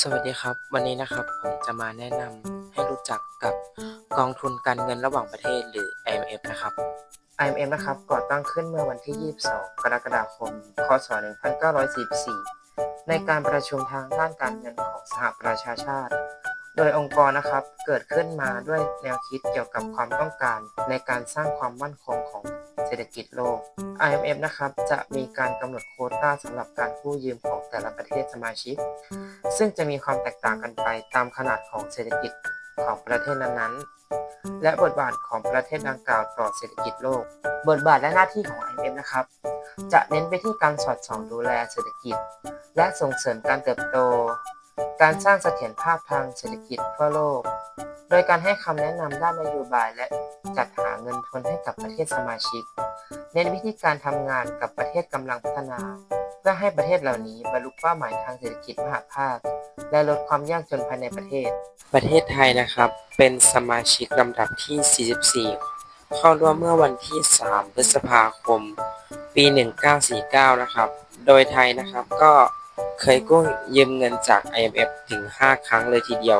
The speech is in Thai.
สวัสดีครับ วันนี้นะครับผมจะมาแนะนำให้รู้จักกับกองทุนการเงินระหว่างประเทศหรือ IMF นะครับ IMF นะครับก่อตั้งขึ้นเมื่อวันที่ 22 กรกฎาคม คศ 1944 ในการประชุมทางด้านการเงินของสหประชาชาติ โดยองค์กรนะครับเกิดขึ้นมาด้วยแนวคิดเกี่ยวกับความต้องการในการสร้างความมั่นคงของ เศรษฐกิจโลก IMF นะครับจะมีการกำหนดโควต้าสำหรับการกู้ยืมของแต่ละประเทศสมาชิก ซึ่งจะมีความแตกต่างกันไปตามขนาดของเศรษฐกิจของประเทศนั้นๆ และบทบาทของประเทศดังกล่าวต่อเศรษฐกิจโลก บทบาทและหน้าที่ของ IMF นะครับ จะเน้นไปที่การสอดส่องดูแลเศรษฐกิจ และส่งเสริมการเติบโต การสร้างเสถียรภาพทางเศรษฐกิจทั่วโลก โดยการให้คำแนะนำด้านนโยบายและจัดหาเงินทุนให้กับประเทศสมาชิก เน้นวิธีการทำงานกับประเทศกำลังพัฒนา เพื่อให้ประเทศเหล่านี้บรรลุเป้าหมายทางเศรษฐกิจมหาภาค และลดความยากจนภายในประเทศ ประเทศไทยนะครับ เป็นสมาชิกลำดับที่ 44 เข้าร่วมเมื่อวันที่ 3 พฤษภาคม ปี 1949 นะครับ โดยไทยนะครับก็ เคยกู้ยืมเงินจาก IMF ถึง 5 ครั้งเลยทีเดียว